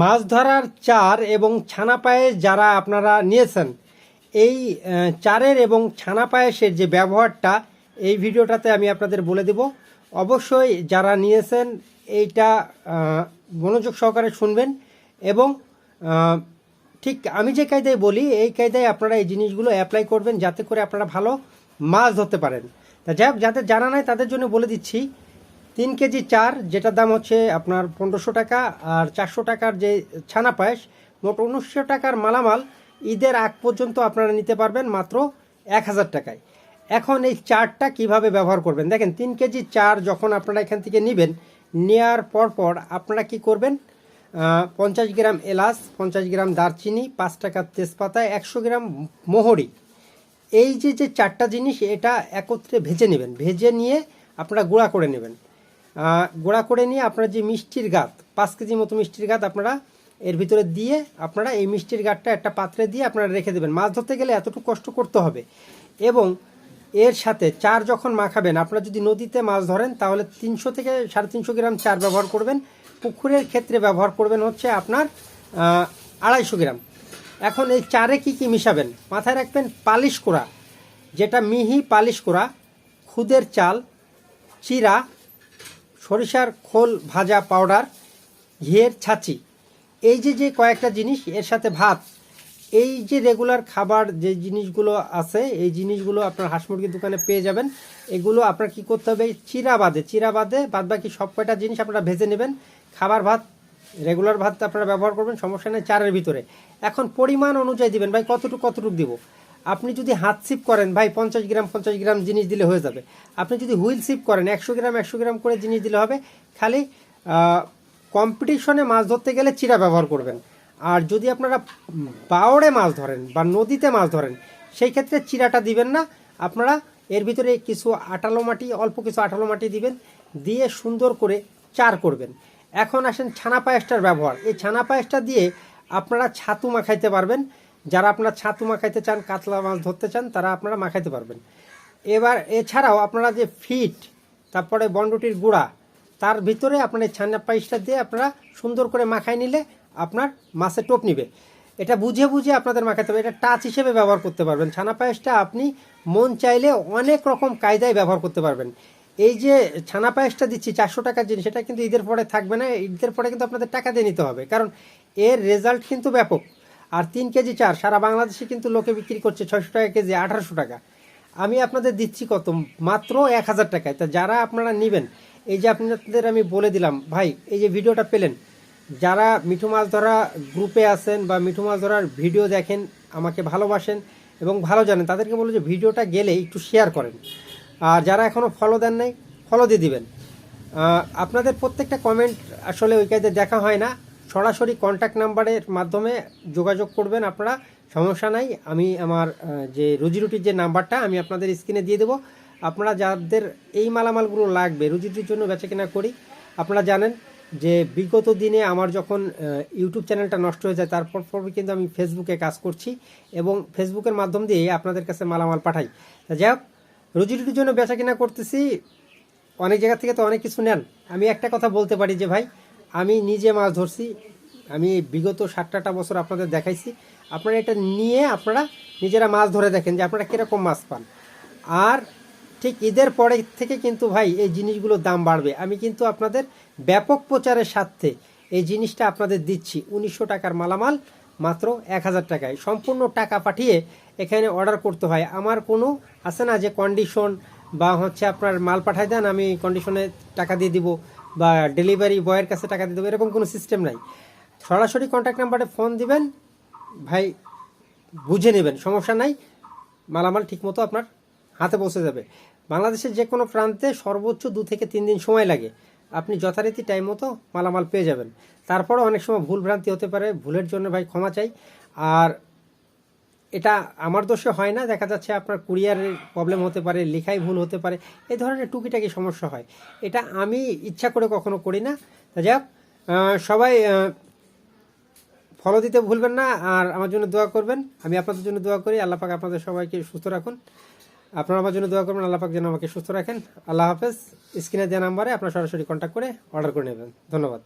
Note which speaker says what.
Speaker 1: মাছ ধরার চার এবং ছানা পায়েস যারা আপনারা নিয়েছেন, এই চারের এবং ছানা পায়েসের যে ব্যবহারটা, এই ভিডিওটাতে আমি আপনাদের বলে দেব। অবশ্যই যারা নিয়েছেন, এইটা মনোযোগ সহকারে শুনবেন এবং ঠিক আমি যে কায়দায় বলি, এই কায়দায় আপনারা এই জিনিসগুলো অ্যাপ্লাই করবেন যাতে করে আপনারা ভালো মাছ ধরতে পারেন। তা যাই হোক, যাদের জানা নাই তাদের জন্য বলে দিচ্ছি তিন কেজি চার, যেটার দাম হচ্ছে আপনার পনেরোশো টাকা, আর চারশো টাকার যে ছানা পায়েস, মোট উনিশশো টাকার মালামাল, ঈদের আগ পর্যন্ত আপনারা নিতে পারবেন মাত্র এক হাজার টাকায়। এখন এই চারটা কীভাবে ব্যবহার করবেন? দেখেন, তিন কেজি চার যখন আপনারা এখান থেকে নেবেন নেওয়ার পর পর আপনারা কি করবেন? পঞ্চাশ গ্রাম এলাচ, পঞ্চাশ গ্রাম দারচিনি, পাঁচ টাকার তেজপাতা, একশো গ্রাম মোহরি। এই যে যে চারটা জিনিস, এটা একত্রে ভেজে নেবেন। ভেজে নিয়ে আপনারা গুঁড়া করে নেবেন। গুঁড়া করে নিয়ে আপনারা যে মিষ্টির গাত, পাঁচ কেজি মতো মিষ্টির গাত আপনারা এর ভিতরে দিয়ে আপনারা এই মিষ্টির গাঁটটা একটা পাত্রে দিয়ে আপনারা রেখে দেবেন। মাছ ধরতে গেলে এতটুকু কষ্ট করতে হবে। এবং এর সাথে চার যখন মাখাবেন, আপনারা যদি নদীতে মাছ ধরেন, তাহলে তিনশো থেকে সাড়ে তিনশো গ্রাম চার ব্যবহার করবেন। পুকুরের ক্ষেত্রে ব্যবহার করবেন হচ্ছে আপনার আড়াইশো গ্রাম। এখন এই চারে কি কি মিশাবেন? মাথায় রাখবেন পালিশ করা যেটা মিহি পালিশ করা খুদের চাল, চিরা সরিষার খোল ভাজা পাউডার ঘিয়ের ছাঁচি। এই যে যে কয়েকটা জিনিস, এর সাথে ভাত। এই যে রেগুলার খাবার যে জিনিসগুলো আছে, এই জিনিসগুলো আপনার হাঁস মুরগির দোকানে পেয়ে যাবেন। এগুলো আপনার কি করতে হবে? চিরা বাদে চিরা বাদে বাদ বাকি সব কয়টা জিনিস আপনারা ভেজে নেবেন। খাবার ভাত রেগুলার ভাত আপনারা ব্যবহার করবেন, সমস্যা নেই চারের ভিতরে। এখন পরিমাণ অনুযায়ী দিবেন। ভাই, কতটুকু কতটুকু দিব? আপনি যদি হাত সিপ করেন, ভাই, পঞ্চাশ গ্রাম পঞ্চাশ গ্রাম জিনিস দিলে হয়ে যাবে। আপনি যদি হুইল সিপ করেন, একশো গ্রাম একশো গ্রাম করে জিনিস দিলে হবে। খালি কম্পিটিশনে মাছ ধরতে গেলে চিরা ব্যবহার করবেন। আর যদি আপনারা বাওড়ে মাছ ধরেন বা নদীতে মাছ ধরেন, সেই ক্ষেত্রে চিরাটা দিবেন না। আপনারা এর ভিতরে কিছু আটালো মাটি, অল্প কিছু আটালো মাটি দিবেন, দিয়ে সুন্দর করে চার করবেন। এখন আসেন ছানা পায়েসটার ব্যবহার। এই ছানা পায়েসটা দিয়ে আপনারা ছাতু মাখাইতে পারবেন। যারা আপনার ছাতু মাখাইতে চান, কাতলা মাছ ধরতে চান, তারা আপনারা মাখাইতে পারবেন। এবার এছাড়াও আপনারা যে ফিট, তারপরে বনরুটির গুঁড়া, তার ভিতরে আপনার ছানা পায়েসটা দিয়ে আপনারা সুন্দর করে মাখাই নিলে আপনার মাছে টোপ নিবে। এটা বুঝে বুঝে আপনাদের মাখাতে হবে। এটা টাচ হিসেবে ব্যবহার করতে পারবেন। ছানা পায়েসটা আপনি মন চাইলে অনেক রকম কায়দায় ব্যবহার করতে পারবেন। এই যে ছানা পায়েসটা দিচ্ছি, চারশো টাকার জিনিস সেটা কিন্তু ঈদের পরে থাকবে না। ঈদের পরে কিন্তু আপনাদের টাকা দিয়ে নিতে হবে। কারণ এর রেজাল্ট কিন্তু ব্যাপক। আর তিন কেজি চার, সারা বাংলাদেশে কিন্তু লোকে বিক্রি করছে ছয়শো টাকা কেজি, আঠারোশো টাকা। আমি আপনাদের দিচ্ছি কত? মাত্র এক হাজার টাকায়। তা যারা আপনারা নেবেন, এই যে আপনাদের আমি বলে দিলাম, ভাই, এই যে ভিডিওটা পেলেন, যারা মিঠু মাছ ধরা গ্রুপে আছেন বা মিঠু মাছ ধরার ভিডিও দেখেন, আমাকে ভালোবাসেন এবং ভালো জানেন, তাদেরকে বলব যে ভিডিওটা গেলে একটু শেয়ার করেন। আর যারা এখনও ফলো দেন নাই ফলো দিয়ে দিবেন। আপনাদের প্রত্যেকটা কমেন্ট আসলে ওই কাজে দেখা হয় না। সরাসরি কন্ট্যাক্ট নাম্বারের মাধ্যমে যোগাযোগ করবেন আপনারা, সমস্যা নাই। আমি আমার যে রুজিরুটির যে নাম্বারটা আমি আপনাদের স্ক্রিনে দিয়ে দেবো। আপনারা যাদের এই মালামালগুলো লাগবে রুজিরুটির জন্য বেচাকেনা করি, আপনারা জানেন যে বিগত দিনে আমার যখন ইউটিউব চ্যানেলটা নষ্ট হয়ে যায়, তারপর পর কিন্তু আমি ফেসবুকে কাজ করছি এবং ফেসবুকের মাধ্যম দিয়ে আপনাদের কাছে মালামাল পাঠাই। যাই হোক রুজিরুটির জন্য বেচাকেনা করতেছি, অনেক জায়গা থেকে তো অনেক কিছু নেন। আমি একটা কথা বলতে পারি যে ভাই আমি নিজে মাছ ধরছি, আমি বিগত ষাটটা বছর আপনাদের দেখাইছি। আপনারা এটা নিয়ে আপনারা নিজেরা মাছ ধরে দেখেন যে আপনারা কীরকম মাছ পান। আর ঠিক ঈদের পরে থেকে কিন্তু ভাই এই জিনিসগুলোর দাম বাড়বে। আমি কিন্তু আপনাদের ব্যাপক প্রচারের স্বার্থে এই জিনিসটা আপনাদের দিচ্ছি। উনিশশো টাকার মালামাল মাত্র এক হাজার টাকায়। সম্পূর্ণ টাকা পাঠিয়ে এখানে অর্ডার করতে হয়। আমার কোনো আছে না যে কন্ডিশন বা হচ্ছে আপনার মাল পাঠায় দেন, আমি কন্ডিশনে টাকা দিয়ে দিব। বা ডেলিভারি বয়ের কাছে টাকা দিয়ে দেবো, এরকম কোনো সিস্টেম নাই। সরাসরি কন্ট্যাক্ট নাম্বারে ফোন দিবেন, ভাই বুঝে নেবেন, সমস্যা নাই, মালামাল ঠিকমতো আপনার হাতে পৌঁছে যাবে। বাংলাদেশের যে কোনো প্রান্তে সর্বোচ্চ দু থেকে তিন দিন সময় লাগে। আপনি যথারীতি টাইম মতো মালামাল পেয়ে যাবেন। তারপরে অনেক সময় ভুল ভ্রান্তি হতে পারে, ভুলের জন্য ভাই ক্ষমা চাই। আর এটা আমার দোষে হয় না, দেখা যাচ্ছে আপনার কুরিয়ারের প্রবলেম হতে পারে, লেখাই ভুল হতে পারে, এ ধরনের টুকিটাকি সমস্যা হয়। এটা আমি ইচ্ছা করে কখনো করি না। যাক সবাই ফলো দিতে ভুলবেন না, আর আমার জন্য দোয়া করবেন। আমি আপনাদের জন্য দোয়া করি, আল্লাহ পাক আপনাদের সবাইকে সুস্থ রাখুন। আপনারা আমার জন্য দোয়া করবেন, আল্লাহ পাক যেন আমাকে সুস্থ রাখেন। আল্লাহ হাফেজ। স্ক্রিনে দেওয়া নাম্বারে আপনারা সরাসরি কন্ট্যাক্ট করে অর্ডার করে নেবেন। ধন্যবাদ।